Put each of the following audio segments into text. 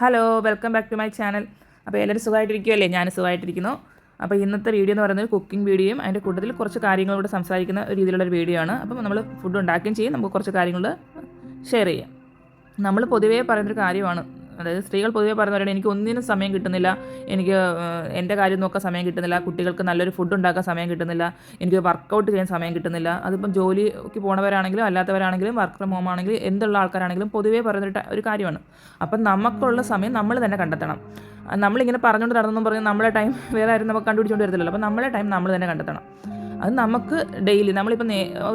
Hello welcome back to my channel അപ്പോൾ എല്ലാവരും സുഖമായിട്ടിരിക്കുമല്ലേ ഞാൻ സുഖമായിട്ടിരിക്കുന്നു. അപ്പോൾ ഇന്നത്തെ വീഡിയോ എന്ന് പറയുന്നത് കുക്കിംഗ് വീഡിയോയും അതിന്റെ കൂട്ടത്തിൽ കുറച്ച് കാര്യങ്ങളോട് സംസാരിക്കുന്ന രീതിയിലുള്ള ഒരു വീഡിയോ ആണ്. അപ്പോൾ നമ്മൾ ഫുഡ് ഉണ്ടാക്കുകയും ചെയ്യും. നമുക്ക് കുറച്ച് കാര്യങ്ങൾ ഷെയർ ചെയ്യാം. നമ്മൾ പൊതുവേ പറയുന്നൊരു കാര്യമാണ്. അതായത് സ്ത്രീകൾ പൊതുവെ പറയുന്നവരാണ് എനിക്ക് ഒന്നിനും സമയം കിട്ടുന്നില്ല. എനിക്ക് എന്റെ കാര്യം നോക്കാൻ സമയം കിട്ടുന്നില്ല. കുട്ടികൾക്ക് നല്ലൊരു ഫുഡ് ഉണ്ടാക്കാൻ സമയം കിട്ടുന്നില്ല. എനിക്ക് വർക്കൗട്ട് ചെയ്യാൻ സമയം കിട്ടുന്നില്ല. അതിപ്പം ജോലിക്ക് പോണവരാണെങ്കിലും അല്ലാത്തവരാണെങ്കിലും വർക്ക് ഫ്രം ഹോം ആണെങ്കിലും എന്തുള്ള ആൾക്കാരാണെങ്കിലും പൊതുവേ പറയുന്നൊരു ഒരു കാര്യമാണ്. അപ്പം നമുക്കുള്ള സമയം നമ്മൾ തന്നെ കണ്ടെത്തണം. നമ്മളിങ്ങനെ പറഞ്ഞുകൊണ്ട് നടന്നെന്നും പറഞ്ഞ് നമ്മുടെ ടൈം വേറെ ആരും നമുക്ക് കണ്ടുപിടിച്ചുകൊണ്ട് വരത്തില്ലല്ലോ. അപ്പം നമ്മുടെ ടൈം നമ്മൾ തന്നെ കണ്ടെത്തണം. അത് നമുക്ക് ഡെയിലി നമ്മളിപ്പോൾ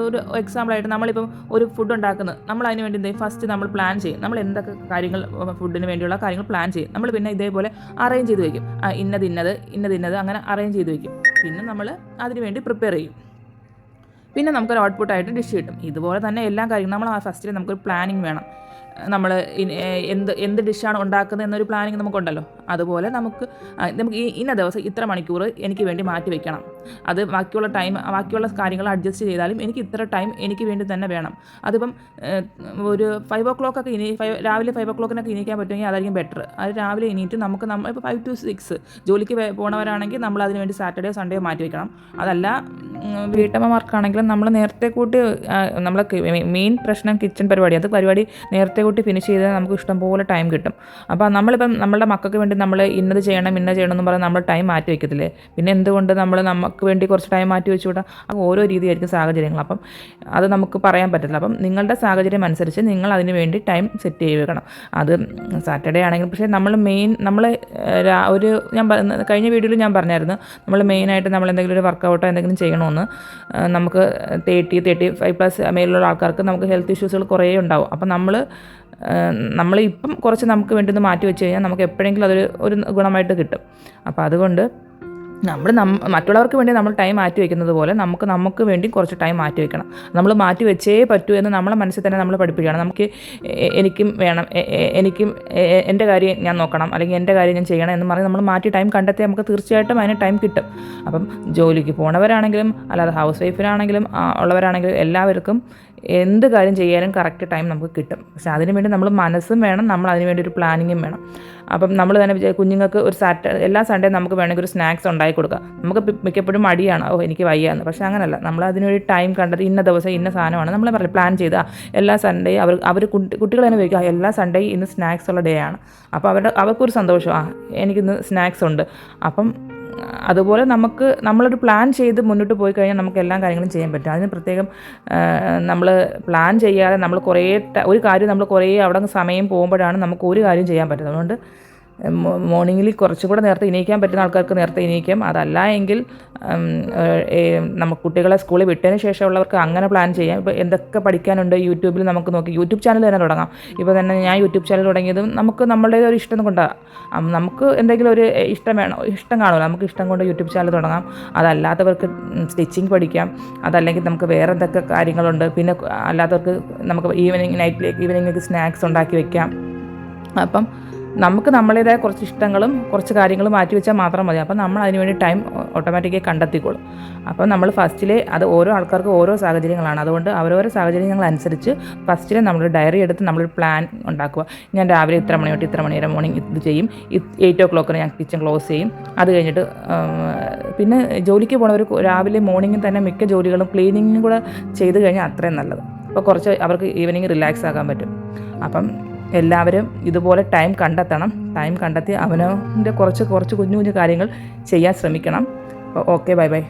ഒരു എക്സാമ്പിളായിട്ട് നമ്മളിപ്പം ഒരു ഫുഡ് ഉണ്ടാക്കുന്നത് നമ്മൾ അതിന് വേണ്ടി എന്ത് ഫസ്റ്റ് നമ്മൾ പ്ലാൻ ചെയ്യും. നമ്മൾ എന്തൊക്കെ കാര്യങ്ങൾ ഫുഡിന് വേണ്ടിയുള്ള കാര്യങ്ങൾ പ്ലാൻ ചെയ്യും. നമ്മൾ പിന്നെ ഇതേപോലെ അറേഞ്ച് ചെയ്ത് വയ്ക്കും ഇന്നത് ഇന്നത് ഇന്നത് ഇന്നത് അങ്ങനെ അറേഞ്ച് ചെയ്ത് വയ്ക്കും പിന്നെ നമ്മൾ അതിന് വേണ്ടി പ്രിപ്പയർ ചെയ്യും. പിന്നെ നമുക്കൊരു ഔട്ട്പുട്ടായിട്ട് ഡിഷ് കിട്ടും. ഇതുപോലെ തന്നെ എല്ലാ കാര്യങ്ങളും നമ്മൾ ആ ഫസ്റ്റിൽ നമുക്കൊരു പ്ലാനിങ് വേണം. നമ്മൾ എന്ത് എന്ത് ഡിഷാണ് ഉണ്ടാക്കുന്നത് എന്നൊരു പ്ലാനിങ് നമുക്കുണ്ടല്ലോ. അതുപോലെ നമുക്ക് നമുക്ക് ഈ ഇന്ന ദിവസം ഇത്ര മണിക്കൂർ എനിക്ക് വേണ്ടി മാറ്റി വെക്കണം. അത് ബാക്കിയുള്ള ടൈം ബാക്കിയുള്ള കാര്യങ്ങൾ അഡ്ജസ്റ്റ് ചെയ്താലും എനിക്ക് ഇത്ര ടൈം എനിക്ക് വേണ്ടി തന്നെ വേണം. അതിപ്പം ഒരു ഫൈവ് ഓ ക്ലോക്ക് ഒക്കെ ഇനി ഫൈവ് രാവിലെ ഫൈവ് ഓ ക്ലോക്കിനൊക്കെ ഇനിക്കാൻ പറ്റുമെങ്കിൽ അതായിരിക്കും ബെറ്റർ അത് രാവിലെ ഇനിയിട്ട് നമുക്ക് നമ്മൾ ഇപ്പോൾ ഫൈവ് ടു സിക്സ് ജോലിക്ക് പോകണവരാണെങ്കിൽ നമ്മൾ അതിന് വേണ്ടി സാറ്റർഡേ സൺഡേ മാറ്റി വയ്ക്കണം അതല്ല വീട്ടമ്മമാർക്കാണെങ്കിലും നമ്മൾ നേരത്തെ കൂട്ടി നമ്മളെ മെയിൻ പ്രശ്നം കിച്ചൺ പരിപാടി. അത് പരിപാടി നേരത്തെ കൂട്ടി ഫിനിഷ് ചെയ്താൽ നമുക്ക് ഇഷ്ടംപോലെ ടൈം കിട്ടും. അപ്പോൾ നമ്മളിപ്പം നമ്മളുടെ മക്കൾക്ക് വേണ്ടി നമ്മൾ ഇന്നത് ചെയ്യണം ഇന്നത് ചെയ്യണം എന്ന് പറഞ്ഞാൽ നമ്മൾ ടൈം മാറ്റി വയ്ക്കത്തില്ലേ പിന്നെ എന്തുകൊണ്ട് നമ്മൾ നമുക്ക് വേണ്ടി കുറച്ച് ടൈം മാറ്റി വെച്ചുകൂടാ അപ്പോൾ ഓരോ രീതിയായിരിക്കും സാഹചര്യങ്ങൾ. അപ്പം അത് നമുക്ക് പറയാൻ പറ്റില്ല അപ്പം നിങ്ങളുടെ സാഹചര്യം അനുസരിച്ച് നിങ്ങൾ അതിന് വേണ്ടി ടൈം സെറ്റ് ചെയ്ത് വെക്കണം അത് സാറ്റർഡേ ആണെങ്കിൽ പക്ഷേ നമ്മൾ മെയിൻ നമ്മൾ ഒരു ഞാൻ കഴിഞ്ഞ വീഡിയോയിൽ ഞാൻ പറഞ്ഞായിരുന്നു. നമ്മൾ മെയിനായിട്ട് നമ്മൾ എന്തെങ്കിലും ഒരു വർക്കൗട്ടോ എന്തെങ്കിലും ചെയ്യണമെന്ന്. നമുക്ക് തേർട്ടി തേർട്ടി ഫൈവ് പ്ലസ് മേലുള്ള ആൾക്കാർക്ക് നമുക്ക് ഹെൽത്ത് ഇഷ്യൂസുകൾ കുറേ ഉണ്ടാവും. അപ്പം നമ്മൾ നമ്മൾ ഇപ്പം കുറച്ച് നമുക്ക് വേണ്ടി ഒന്ന് മാറ്റി വെച്ച് കഴിഞ്ഞാൽ നമുക്ക് എപ്പോഴെങ്കിലും അതൊരു ഒരു ഗുണമായിട്ട് കിട്ടും. അപ്പോൾ അതുകൊണ്ട് നമ്മൾ മറ്റുള്ളവർക്ക് വേണ്ടി നമ്മൾ ടൈം മാറ്റി വെക്കുന്നത് പോലെ നമുക്ക് നമുക്ക് വേണ്ടി കുറച്ച് ടൈം മാറ്റി വെക്കണം. നമ്മൾ മാറ്റി വെച്ചേ പറ്റൂ എന്ന് നമ്മളെ മനസ്സിൽ തന്നെ നമ്മൾ പഠിപ്പിക്കുകയാണ് നമുക്ക് എനിക്കും വേണം എനിക്കും എന്റെ കാര്യം ഞാൻ നോക്കണം അല്ലെങ്കിൽ എന്റെ കാര്യം ഞാൻ ചെയ്യണം എന്ന് പറഞ്ഞ് നമ്മൾ മാറ്റി ടൈം കണ്ടെത്തി നമുക്ക് തീർച്ചയായിട്ടും അതിന് ടൈം കിട്ടും. അപ്പം ജോലിക്ക് പോണവരാണെങ്കിലും അല്ലാതെ ഹൗസ് വൈഫിനാണെങ്കിലും ഉള്ളവരാണെങ്കിലും എല്ലാവർക്കും എന്ത് കാര്യം ചെയ്യാനും കറക്റ്റ് ടൈം നമുക്ക് കിട്ടും. പക്ഷെ അതിന് വേണ്ടി നമ്മൾ മനസ്സും വേണം നമ്മൾ അതിന് വേണ്ടി ഒരു പ്ലാനിങ്ങും വേണം. അപ്പം നമ്മൾ തന്നെ കുഞ്ഞുങ്ങൾക്ക് ഒരു സാറ്റർഡേ എല്ലാ സൺഡേ നമുക്ക് വേണമെങ്കിൽ ഒരു സ്നാക്സ് ഉണ്ടാക്കി കൊടുക്കാം. നമുക്ക് മിക്കപ്പോഴും മടിയാണ് ഓ എനിക്ക് വയ്യാന്ന്. പക്ഷേ അങ്ങനല്ല. നമ്മൾ അതിനൊരു ടൈം കണ്ടത് ഇന്ന ദിവസം ഇന്ന സാധനമാണ് നമ്മൾ പറയും പ്ലാൻ ചെയ്താൽ എല്ലാ സൺഡേ അവർ അവർ കുട്ടികൾ തന്നെ ചോദിക്കും എല്ലാ സൺഡേ ഇന്ന് സ്നാക്സ് ഉള്ള ഡേ ആണ്. അപ്പോൾ അവരുടെ അവർക്കൊരു സന്തോഷം. ആ എനിക്കിന്ന് സ്നാക്സ് ഉണ്ട്. അപ്പം അതുപോലെ നമുക്ക് നമ്മളൊരു പ്ലാൻ ചെയ്ത് മുന്നോട്ട് പോയി കഴിഞ്ഞാൽ നമുക്ക് എല്ലാ കാര്യങ്ങളും ചെയ്യാൻ പറ്റും. അതിന് പ്രത്യേകം നമ്മൾ പ്ലാൻ ചെയ്യാതെ നമ്മൾ കുറേ ഒരു കാര്യം നമ്മൾ കുറേ അവിടെ സമയം പോകുമ്പോഴാണ് നമുക്ക് ഒരു കാര്യം ചെയ്യാൻ പറ്റുന്നത്. അതുകൊണ്ട് മോർണിംഗിൽ കുറച്ചും കൂടെ നേരത്തെ എണീക്കാൻ പറ്റുന്ന ആൾക്കാർക്ക് നേരത്തെ എണീക്കാം. അതല്ല എങ്കിൽ നമുക്ക് കുട്ടികളെ സ്കൂളിൽ വിട്ടതിന് ശേഷമുള്ളവർക്ക് അങ്ങനെ പ്ലാൻ ചെയ്യാം. ഇപ്പോൾ എന്തൊക്കെ പഠിക്കാനുണ്ട് യൂട്യൂബിൽ നമുക്ക് നോക്കി. യൂട്യൂബ് ചാനൽ തന്നെ തുടങ്ങാം. ഇപ്പോൾ തന്നെ ഞാൻ യൂട്യൂബ് ചാനൽ തുടങ്ങിയതും നമുക്ക് നമ്മളുടെ ഒരു ഇഷ്ടം കൊണ്ടാണ് നമുക്ക് എന്തെങ്കിലും ഒരു ഇഷ്ടം വേണം ഇഷ്ടം കാണുമല്ലോ. നമുക്ക് ഇഷ്ടം കൊണ്ട് യൂട്യൂബ് ചാനൽ തുടങ്ങാം. അതല്ലാത്തവർക്ക് സ്റ്റിച്ചിങ് പഠിക്കാം. അതല്ലെങ്കിൽ നമുക്ക് വേറെ എന്തൊക്കെ കാര്യങ്ങളുണ്ട്. പിന്നെ അല്ലാത്തവർക്ക് നമുക്ക് ഈവനിങ് നൈറ്റിലേക്ക് ഈവനിങ്ങിലേക്ക് സ്നാക്സ് ഉണ്ടാക്കി വയ്ക്കാം അപ്പം നമുക്ക് നമ്മളുടേതായ കുറച്ച് ഇഷ്ടങ്ങളും കുറച്ച് കാര്യങ്ങളും മാറ്റി വെച്ചാൽ മാത്രം മതി. അപ്പോൾ നമ്മൾ അതിന് വേണ്ടി ടൈം ഓട്ടോമാറ്റിക്കായി കണ്ടെത്തിക്കോളും. അപ്പോൾ നമ്മൾ ഫസ്റ്റിലെ അത് ഓരോ ആൾക്കാർക്ക് ഓരോ സാഹചര്യങ്ങളാണ്. അതുകൊണ്ട് അവരോരോ സാഹചര്യങ്ങൾ അനുസരിച്ച് ഫസ്റ്റിലെ നമ്മൾ ഡയറി എടുത്ത് നമ്മളൊരു പ്ലാൻ ഉണ്ടാക്കുക. ഞാൻ രാവിലെ ഇത്ര മണി തൊട്ട് ഇത്ര മണി വരെ മോർണിംഗ് ഇത് ചെയ്യും. എയ്റ്റ് ഓ ക്ലോക്കിന് ഞാൻ കിച്ചൺ ക്ലോസ് ചെയ്യും. അത് കഴിഞ്ഞിട്ട് പിന്നെ ജോലിക്ക് പോണവർ രാവിലെ മോർണിംഗിൽ തന്നെ മിക്ക ജോലികളും ക്ലീനിങ്ങും കൂടെ ചെയ്ത് കഴിഞ്ഞാൽ അത്രയും നല്ലത്. അപ്പോൾ കുറച്ച് അവർക്ക് ഈവനിങ് റിലാക്സ് ആക്കാൻ പറ്റും. അപ്പം എല്ലാവരും ഇതുപോലെ ടൈം കണ്ടെത്തണം. ടൈം കണ്ടെത്തി അവനവന്റെ കുറച്ച് കുറച്ച് കുഞ്ഞു കുഞ്ഞു കാര്യങ്ങൾ ചെയ്യാൻ ശ്രമിക്കണം. Okay bye bye